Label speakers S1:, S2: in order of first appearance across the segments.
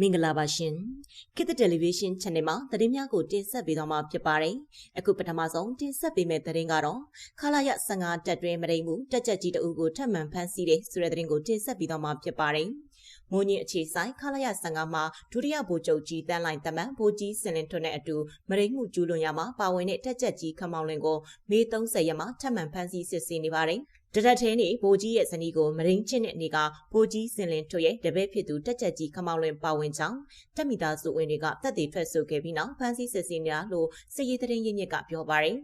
S1: မင်္ဂလာပါရှင်ခေတ်တယ်လီဗီရှင်း channel မှာသတင်းများကိုတင်ဆက်ပေးသွားမှာဖြစ်ပါတယ်အခုပထမဆုံးတင်ဆက်ပေးမယ့်သတင်းကတော့ခလာရ15တက်တွဲမရိမှုတက်ကြက်ကြီးတအုပ်ကိုထပ်မံဖမ်းဆီးတဲ့ဆိုတဲ့သတင်းကိုတင်ဆက်ပေးသွားမှာဖြစ်ပါတယ်မိုးညစ်အခြေဆိုင်ခလာရ15မှာဒုတိယဗိုလ်ချုပ်ကြီးတန်းလိုက်တမန်ဗိုလ်ကြီးစင်လင်ထွန်းနဲ့အတူမရိမှုကျူးလွန်ရမှာပါဝင်တဲ့တက်ကြက်ကြီးခမောင်လင်ကိုမေ30ရက်မှာထပ်မံဖမ်းဆီးစစ်ဆေးနေပါတယ် တရက်ထဲနေဗိုလ်ကြီးရဲ့ဇနီးကိုမရင်းချင်းတဲ့အနေကဗိုလ်ကြီးစင်လင်ထွတ်ရဲ့တပည့်ဖြစ်သူတက်ချက်ကြီးခမောင်လွင်ပါဝင်ကြောင်းတက်မီသားစုဝင်တွေကတက်တည်ထွက်ဆိုခဲ့ပြီးနောက်ဖမ်းဆီးစစ်ဆေးနေတာလို့စစ်ရေးသတင်းရင်းမြစ်ကပြောပါရယ်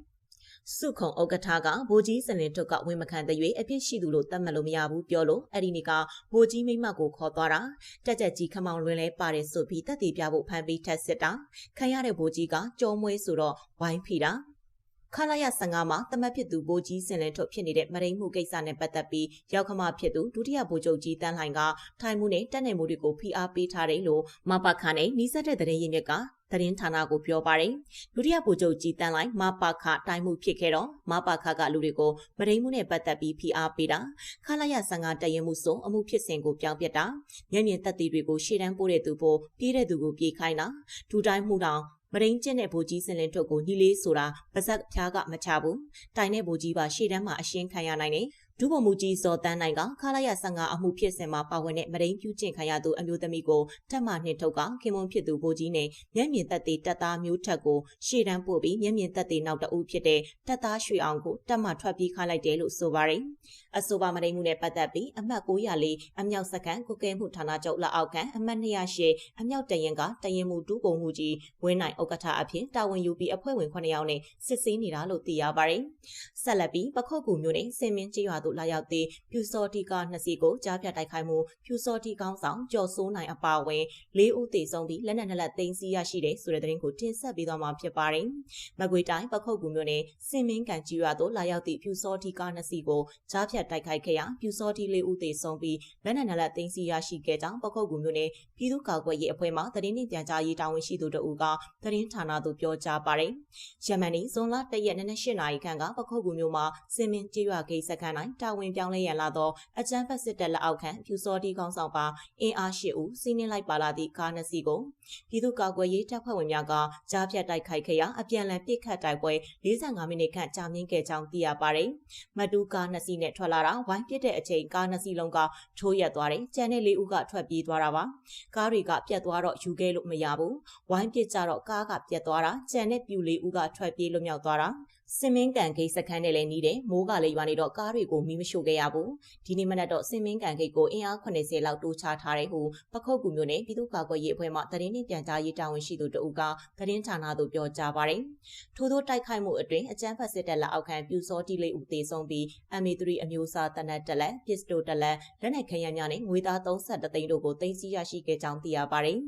S1: စုခုံဥက္ကဋ္ဌကဗိုလ်ကြီးစလင်ထွတ်ကဝင်မခံတဲ့၍အဖြစ်ရှိသူလို့သတ်မှတ်လို့မရဘူးပြောလို့အဲ့ဒီနေ့ကဗိုလ်ကြီးမိမကိုခေါ်သွားတာတက်ကြက်ကြီးခမောင်လွင်လဲပါတယ်ဆိုပြီးတက်တည်ပြဖို့ဖမ်းပြီးထက်စစ်တာခံရတဲ့ဗိုလ်ကြီးကကြောမွေးဆိုတော့ဝိုင်းဖီတာ ခလာရ15မှာတမတ်ဖြစ်သူဗိုလ်ကြီးစင်လင်းထုတ်ဖြစ်နေတဲ့မရိမှုကိစ္စနဲ့ပတ်သက်ပြီးရောက်ခမဖြစ်သူဒုတိယဗိုလ်ချုပ်ကြီးတန်းလှိုင်ကထိုင်မှုနဲ့တက်နယ်မှုတွေကိုဖိအားပေးထားတယ်လို့မပခနဲ့နှီးစက်တဲ့သတင်းရင်းမြစ်ကသတင်းဌာနကိုပြောပါတယ်ဒုတိယဗိုလ်ချုပ်ကြီးတန်းလိုက်မပခတိုင်မှုဖြစ်ခဲ့တော့မပခကလူတွေကိုမရိမှုနဲ့ပတ်သက်ပြီးဖိအားပေးတာခလာရ15တရင်မှုဆိုအမှုဖြစ်စဉ်ကိုပြောင်းပြတာမျက်မြင်သက်သေတွေကိုရှေ့တန်းပို့တဲ့သူဖို့ပြေးတဲ့သူကိုပြေးခိုင်းတာဒူတိုင်းမှုတောင် မရင်းကျင့်တဲ့ဗိုလ်ကြီးစင်လင်ထုတ်ကိုညီလေးဆိုတာပါဇက်ဖျားကမချဘူးတိုင်တဲ့ဗိုလ်ကြီးပါရှေ့တန်းမှာအရှင်းခံရနိုင်တယ် ဒုဗိုလ်မှူးကြီးစောတန်းနိုင်ကခလာရ15အမှုဖြစ်စဉ်မှာပါဝင်တဲ့မရင်းပြုကျင့်ခံရသူအမျိုးသမီးကိုတက်မှနှစ်ထုတ်ကခင်မွန်ဖြစ်သူဗိုလ်ကြီးနဲ့မျက်မြင်သက်သေတက်သားမျိုးထက်ကိုရှေ့တန်းပို့ပြီးမျက်မြင်သက်သေနောက်တအုပ်ဖြစ်တဲ့တက်သားရွှေအောင်ကိုတက်မှထွက်ပြေးခိုင်းလိုက်တယ်လို့ဆိုပါတယ်အဆိုပါမရင်းမှုနဲ့ပတ်သက်ပြီးအမှတ်904အမြောက်စကန်ကုကဲမှုဌာနချုပ်လက်အောက်ခံအမှတ်208အမြောက်တရင်ကတရင်မှုတူးကုန်မှုကြီးဝင်းနိုင်ဥက္ကဋ္ဌအဖြစ်တာဝန်ယူပြီးအဖွဲ့ဝင်9ယောက်နဲ့စစ်ဆေးနေတာလို့သိရပါတယ်ဆက်လက်ပြီးပခုတ်ကူမျိုးနဲ့စင်မင်းကြီးရွာသို့လာရောက်တဲ့ပြူစော်တီကနှစ်စီကိုကြားဖြတ်တိုက်ခိုက်မှုပြူစော်တီကောင်းဆောင်ကျော်စိုးနိုင်အပါအဝင်၄ဦးသေဆုံးပြီးလက်နက်နှစ်လက်သိမ်းဆည်းရရှိတဲ့ဆိုတဲ့သတင်းကိုတင်ဆက်ပေးသွားမှာဖြစ်ပါတယ်။မကွေတိုင်းပခုတ်ကူမျိုးနဲ့စင်မင်းကန်ကြီးရွာသို့လာရောက်သည့်ပြူစော်တီကနှစ်စီကိုကြားဖြတ်တိုက်ခိုက်ခဲ့ရာပြူစော်တီ၄ဦးသေဆုံးပြီးလက်နက်နှစ်လက်သိမ်းဆည်းရရှိခဲ့ကြောင်းပခုတ်ကူမျိုးနဲ့ပြည်သူ့ကာကွယ်ရေးအဖွဲ့မှသတင်းနှင့်ပြန်ကြားရေးတာဝန်ရှိသူတို့ကသတင်းဌာနသို့ပြောကြားပါတယ်။ယမန်နီဇွန်လ၁ရက်နေ့နဲ့၈နာရီခန့်ကပခုတ်ကူမျိုးမှာစင်မင်းကြီးရွာဂိတ်စခန်းတိုင်းတာဝန်ပြောင်းလဲရန်လာသောအကြမ်းဖက်စစ်တပ်လက်အောက်ခံဖြူစောတီကောင်းဆောင်ပါအင်အား၈ဦးစီးနင်းလိုက်ပါလာသည့်ကားနှစ်စီးကိုပြည်သူ့ကာကွယ်ရေးတပ်ဖွဲ့ဝင်များကကြားဖြတ်တိုက်ခိုက်ခဲ့ရာအပြန်အလှန်ပစ်ခတ်တိုက်ပွဲ45မိနစ်ခန့်ကြာမြင့်ခဲ့ကြောင်းသိရပါတယ်။မတူကားနှစ်စီးနဲ့ထွက်လာတာဝိုင်းပစ်တဲ့အချိန်ကားနှစ်စီးလုံးကထိုးရက်သွားတယ်။ကျန်တဲ့လေးဦးကထွက်ပြေးသွားတာပါ။ကားတွေကပြတ်သွားတော့ယူခဲ့လို့မရဘူး။ဝိုင်းပစ်ကြတော့ကားကပြတ်သွားတာကျန်တဲ့ပြူလေးဦးကထွက်ပြေးလွတ်မြောက်သွားတာ။စင်မင်းကန်ဂိတ်စခန်းနဲ့လည်းနီးတယ်မိုးကလည်းရွာနေတော့ကားတွေကိုမီးမရှို့ခဲ့ရဘူးဒီနေ့မနက်တော့စင်မင်းကန်ဂိတ်ကိုအင်အား80လောက်တိုးချထားတယ်ဟုပခုတ်ကူမျိုးနဲ့ပြည်သူ့ကာကွယ်ရေးအဖွဲ့မှသတင်းနှင့်ပြန်ကြားရေးတာဝန်ရှိသူတို့ကသတင်းဌာနသို့ပြောကြားပါတယ်ထို့သောတိုက်ခိုက်မှုအတွင်းအကြမ်းဖက်စစ်တပ်လက်အောက်ခံပြူစောတိလေးဦးသေဆုံးပြီး MA3 အမျိုးအစားတနက်တက်လက်ပစ္စတိုတက်လက်လက်နက်ခဲယမ်းများနဲ့ငွေသား32သိန်းတို့ကိုသိမ်းဆည်းရရှိခဲ့ကြောင်းသိရပါတယ်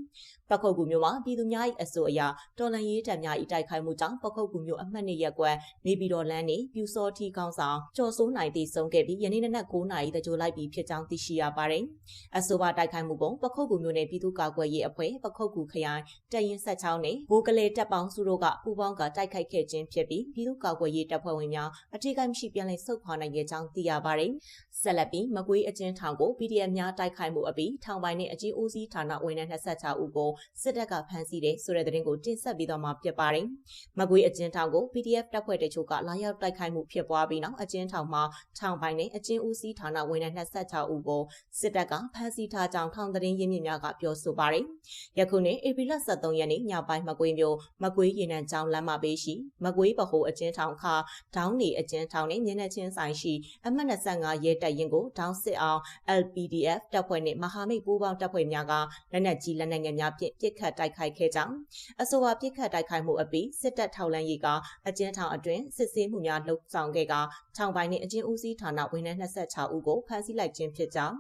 S1: ပခုတ်ကူမျိုးမှာပြည်သူများ၏အဆိုအရတော်လန်ရေးတပ်များ၏တိုက်ခိုက်မှုကြောင့်ပခုတ်ကူမျိုးအမှတ်နှစ်ရက်ကွက်နေပြည်တော်လမ်းနေပြူစောထီကောင်းဆောင်ကျော်စိုးနိုင်တည်ဆုံးခဲ့ပြီးယနေ့နနက်9နာရီတကြိုလိုက်ပြီးဖြစ်ကြောင်းသိရှိရပါတယ်။အဆိုပါတိုက်ခိုက်မှုပုံပခုတ်ကူမျိုးနဲ့ပြည်သူ့ကာကွယ်ရေးအဖွဲ့ပခုတ်ကူခရိုင်တရင်ဆက်ချောင်းနဲ့ဘိုးကလေးတပ်ပေါင်းစုတို့ကပူးပေါင်းကတိုက်ခိုက်ခဲ့ခြင်းဖြစ်ပြီးပြည်သူ့ကာကွယ်ရေးတပ်ဖွဲ့ဝင်များအထိကိမရှိပြန်လည်ဆုတ်ခွာနိုင်ခဲ့ကြောင်းသိရပါတယ်။ဆက်လက်ပြီးမကွေးအကျဉ်းထောင်ကို PDF များတိုက်ခိုက်မှုအပြီးထောင်ပိုင်းနဲ့အကြီးဦးစီးဌာနဝန်ထမ်း26ဦးကိုစစ်တပ်ကဖမ်းဆီးတဲ့ဆိုတဲ့သတင်းကိုတင်ဆက်ပေးသွားမှာဖြစ်ပါတယ်။မကွေးအကျဉ်းထောင်ကို PDF တပ်ဖွဲ့တချို့ကလာရောက်တိုက်ခိုက်မှုဖြစ်ပွားပြီးနောက်အကျဉ်းထောင်မှာထောင်ပိုင်းနဲ့အကျဉ်းဦးစီးဌာနဝန်ထမ်း26ဦးကိုစစ်တပ်ကဖမ်းဆီးထားကြောင်းထောင်သတင်းရင်းမြစ်များကပြောဆိုပါတယ်။ယခုနှစ်ဧပြီလ23ရက်နေ့ညပိုင်းမကွေးမြို့မကွေးရေနံကျောင်းလမ်းမဘေးရှိမကွေးဗဟိုအကျဉ်းထောင်ခါဒေါင်းနေအကျဉ်းထောင်နဲ့ညနေချင်းဆိုင်ရှိအမှတ်25ရဲတပ်ရင်ကိုဒေါင်းစစ်အောင် LPDF တပ်ဖွဲ့နဲ့မဟာမိတ်ပူးပေါင်းတပ်ဖွဲ့များကလက်နက်ကြီးလက်နက်ငယ်များဖြင့်ပစ်ခတ်တိုက်ခိုက်ခဲ့ကြောင်းအဆိုပါပစ်ခတ်တိုက်ခိုက်မှုအပြီးစစ်တပ်ထောက်လှမ်းရေးကအကျဉ်းထောင်အတွင်းစစ်ဆေးမှုများလှုပ်ဆောင်ခဲ့ကထောင်ပိုင်းနှင့်အကျဉ်းဦးစီးဌာနဝန်ထမ်း26ဦးကိုဖမ်းဆီးလိုက်ခြင်းဖြစ်ကြောင်း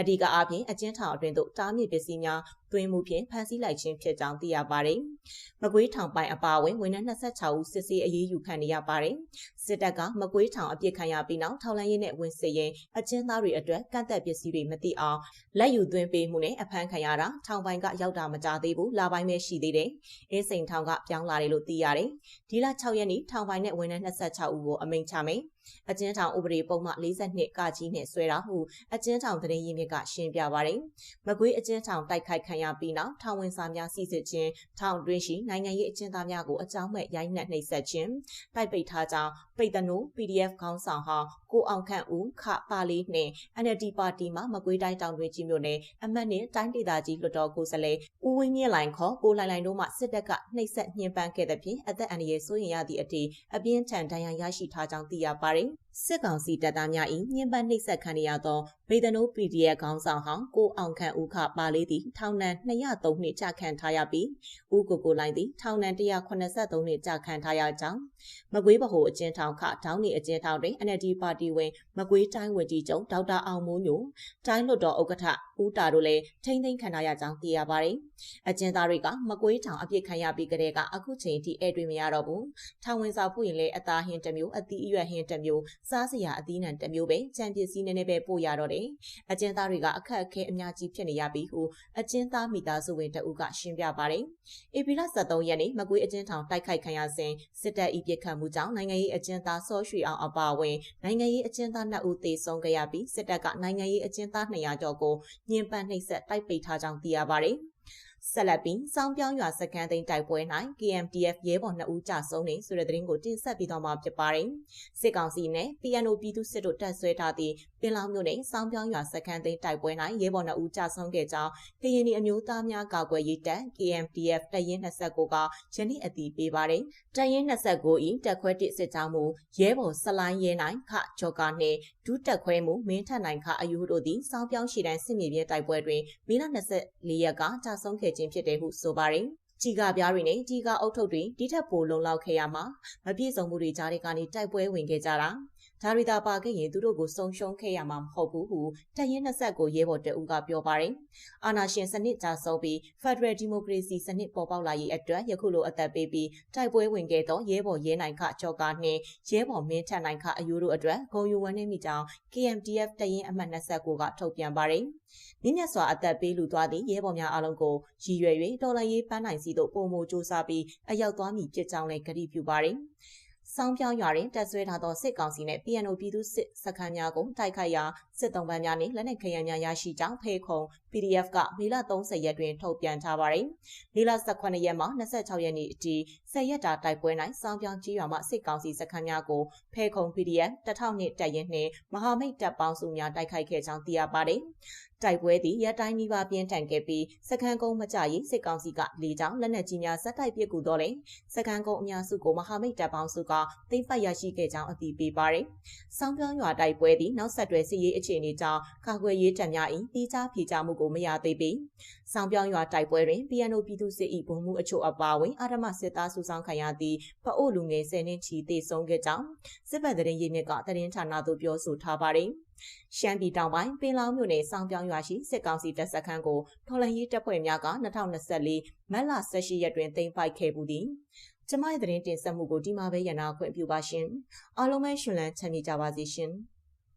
S1: အဓိကအားဖြင့်အကျဉ်းထောင်အတွင်းသို့တားမြစ်ပစ္စည်းများတွင်မှုဖြင့်ဖမ်းဆီးလိုက်ခြင်းဖြစ်ကြောင်းသိရပါတယ်။မကွေးထောင်ပိုင်းအပါအဝင်ဝန်ထမ်း26ဦးစစ်ဆေးအရေးယူခံနေရပါတယ်။စစ်တပ်ကမကွေးထောင်အပြစ်ခံရပြီးနောက်ထောင်လန်းရေးနဲ့ဝင်စစ်ရင်အကျဉ်းသားတွေအတွက်ကန့်သက်ပစ္စည်းတွေမသိအောင်လက်ယူသွင်းပေးမှုနဲ့အဖမ်းခံရတာထောင်ပိုင်းကရောက်တာမကြသေးဘူးလာပိုင်းပဲရှိသေးတယ်။အင်းစိန်ထောင်ကပြောင်းလာတယ်လို့သိရတယ်။ဒီလ6ရက်နေ့ထောင်ပိုင်းနဲ့ဝန်ထမ်း26ဦးကိုအမိန့်ချမယ်။ အကျဉ်းထောင်ဥပဒေပုံမှန်42ကကြီးနဲ့ဆွဲတာဟုအကျဉ်းထောင်သတင်းရင်းမြစ်ကရှင်းပြပါတယ်။မကွေးအကျဉ်းထောင်တိုက်ခိုက်ခံရပြီးနောက်ထောင်ဝင်စာများစီစစ်ခြင်းထောင်တွင်းရှိနိုင်ငံရေးအကျဉ်းသားများကိုအကြောင်းမဲ့ရိုက်နှက်နှိပ်စက်ခြင်းတိုက်ပိတ်ထားကြောင်း ပိတ်တနိုး PDF ခေါင်းဆောင်ဟောင်းကိုအောင်ခန့်ဦးခပါလေးနှင့် NLD ပါတီမှမကွေးတိုင်းတောင်တွင်းကြီးမြို့နယ်အမတ်နှင့်တိုင်းဒေသကြီးလွှတ်တော်ကိုယ်စားလှယ်ဦးဝင်းမြင့်လိုင်ခေါ်ကိုလိုင်လိုင်တို့မှစစ်တပ်ကနှိပ်စက်ညှဉ်းပန်းခဲ့တဲ့ဖြင့်အသက်အန္တရာယ်စိုးရိမ်ရသည့်အထိအပြင်းထန်ဒဏ်ရာရရှိထားကြောင်းသိရပါတယ်။ စစ်ကောင်စီတပ်သားများ၏ညှဉ်းပန်းနှိပ်စက်ခံရသောဗေဒနိုး PDF ခေါင်းဆောင်ဟောင်းကိုအောင်ခန့်ဦးခပါလေးသည်ထောင်ဒဏ်203နှစ်ကြာခံထားရပြီးဦးကိုကိုလိုင်သည်ထောင်ဒဏ်183နှစ်ကြာခံထားရကြောင်းမကွေးဗဟိုအကျဉ်းထောင်ခဒေါင်းနေအကျဉ်းထောင်တွင် NLD ပါတီဝင်မကွေးတိုင်းဝန်ကြီးချုပ်ဒေါက်တာအောင်မိုးညိုတိုင်းလွှတ်တော်ဥက္ကဋ္ဌ ဦးတာတို့လည်းထိမ့်သိမ်းခံထားရကြောင်းသိရပါတယ်။အကျဉ်းသားတွေကမကွေးထောင်အပြစ်ခံရပြီးကတည်းကအခုချိန်ထိအဲတွေ့မရတော့ဘူး။ထောင်ဝင်စာပို့ရင်လည်းအသားဟင်းတစ်မျိုးအသီးအရွက်ဟင်းတစ်မျိုးစားစရာအသီးနှံတစ်မျိုးပဲကြံပစ္စည်းနည်းနည်းပဲပို့ရတော့တယ်။အကျဉ်းသားတွေကအခက်အခဲအများကြီးဖြစ်နေရပြီဟုအကျဉ်းသားမိသားစုဝင်တအုပ်ကရှင်းပြပါတယ်။ဧပြီလ23ရက်နေ့မကွေးအကျဉ်းထောင်တိုက်ခိုက်ခံရစဉ်စစ်တပ်ဤပြစ်ခတ်မှုကြောင့်နိုင်ငံရေးအကျဉ်းသားစောရွှေအောင်အပါအဝင်နိုင်ငံရေးအကျဉ်းသား2ဦးသေဆုံးခဲ့ရပြီးစစ်တပ်ကနိုင်ငံရေးအကျဉ်းသား200ကျော်ကိုညှဉ်းပန်းနှိပ်စက်တိုက်ပိတ်ထားကြောင်း သိရပါတယ်။ ဆက်လက်ပြီးစောင်းပြောင်းရွာစကန်သိန်းတိုက်ပွဲ၌ KMTF ရဲဘော်2ဦးကြာဆုံးနေဆိုတဲ့သတင်းကိုတင်ဆက်ပြီးတော့မှာဖြစ်ပါတယ်။စစ်ကောင်စီနဲ့ PNO ပြည်သူစစ်တို့တပ်ဆွဲထားသည့်ပင်လောင်မြို့နယ်စောင်းပြောင်းရွာစကန်သိန်းတိုက်ပွဲ၌ရဲဘော်2ဦးကြာဆုံးခဲ့ကြောင်းကရင်ပြည်အမျိုးသားများကာကွယ်ရေးတပ် KMTF တပ်ရင်း29ကယနေ့အတည်ပြုပါတယ်။တပ်ရင်း29၏တပ်ခွဲတစ်စစ်ကြောင်းမူရဲဘော်ဆလိုင်းရဲနိုင်ခဂျော်ကာနှင့်ဒုတက်ခွဲမှုမင်းထက်နိုင်ခအယူတို့သည်စောင်းပြောင်းရှိတန်းစစ်မြေပြင်တိုက်ပွဲတွင်မေလ24ရက်ကကြာဆုံးခဲ့ခြင်းဖြစ်တယ်ဟုဆိုပါတယ်။ကြီးကပြားတွေနဲ့ကြီးကအုတ်ထုပ်တွေဒီထက်ပိုလုံလောက်ခဲ့ရမှာမပြည့်စုံမှုတွေကြားတွေကနေတိုက်ပွဲဝင်ခဲ့ကြတာ ဒါရီတာပါခဲ့ရင်သူတို့ကိုဆုံရှုံခဲ့ရမှာမဟုတ်ဘူးဟုတရင်20ကိုရဲဘော်တအူးကပြောပါတယ်အာနာရှင်စနစ်ကြာဆုံးပြီး Federal Democracy စနစ်ပေါ်ပေါက်လာရေးအတွက်ယခုလိုအသက်ပေးပြီးတိုက်ပွဲဝင်ခဲ့သောရဲဘော်ရဲနိုင်ခကြော်ကာနှင့်ရဲဘော်မင်းထက်နိုင်ခအယူတို့အတွက်ဂုံယူဝန်းနေမိကြောင်း KMDF တရင်အမှတ်29ကထုတ်ပြန်ပါတယ်မြင့်မြတ်စွာအသက်ပေးလူသွားသည့်ရဲဘော်များအလုံးကိုရည်ရွယ်၍တော်လှန်ရေးပန်းနိုင်စီသို့ပုံမိုစူးစမ်းပြီးအရောက်သွားမည်ဖြစ်ကြောင်းလည်းကတိပြုပါတယ်။ စောင်းပြောင်းရွာတွင်တပ်ဆွဲထားသောစစ်ကောင်စီနှင့် PNO ပြည်သူစစ်စခန်းများကိုတိုက်ခိုက်ရာစစ်တုံးပန်းများနှင့်လက်နက်ခဲယမ်းများရရှိကြောင်းဖေခုံ PDF ကမေလ30ရက်တွင်ထုတ်ပြန်ထားပါသည်။မေလ18ရက်မှ26ရက်နေ့အထိ10ရက်တာတိုက်ပွဲ၌စောင်းပြောင်းကြီးရွာမှစစ်ကောင်စီစခန်းများကိုဖေခုံ PDF 1000နှစ်တပ်ရင်းနှင့်မဟာမိတ်တပ်ပေါင်းစုများတိုက်ခိုက်ခဲ့ကြောင်းသိရပါသည်။တိုက်ပွဲသည်ရတိုင်းနီးပါးပြင်းထန်ခဲ့ပြီးစခန်းကုန်းမကြရေးစစ်ကောင်စီကလေကြောင်းလက်နက်ကြီးများဇက်တိုက်ပစ်ကူတော့လေစခန်းကုန်းအများစုကိုမဟာမိတ်တပ်ပေါင်းစုကသိမ်းပိုက်ရရှိခဲ့ကြောင်းအသိပေးပါတယ်။စောင်းပြောင်းရွာတိုက်ပွဲသည်နောက်ဆက်တွဲစစ်ရေးအခြေအနေကြောင့်ကာကွယ်ရေးတပ်များ၏တီးခြားဖြေချမှုကိုမရသေးပေ။စောင်းပြောင်းရွာတိုက်ပွဲတွင် PNO ပြည်သူစစ်၏ဗုံမှုအချို့အပါအဝင်အာရမစစ်သားစုဆောင်ခံရသည့်ပအို့လူငယ်10နှစ်ချီသေဆုံးခဲ့ကြောင်းစစ်ဘက်သတင်းရင်းမြစ်ကသတင်းဌာနသို့ပြောဆိုထားပါတယ်။ရှမ်းပြည်တောင်ပိုင်းပင်လောင်းမြို့နယ်စောင်းပြောင်းရွာရှိစစ်ကောင်စီတပ်စခန်းကိုထော်လန်ရေးတပ်ဖွဲ့များက2024မတ်လ18ရက်တွင်သိမ်းပိုက်ခဲ့ပူသည်ကျမရဲ့သတင်းတင်ဆက်မှုကိုဒီမှာပဲရနာခွင့်ပြုပါရှင်အားလုံးပဲရှင်လန်းချမ်းမြေ့ကြပါစေရှင်။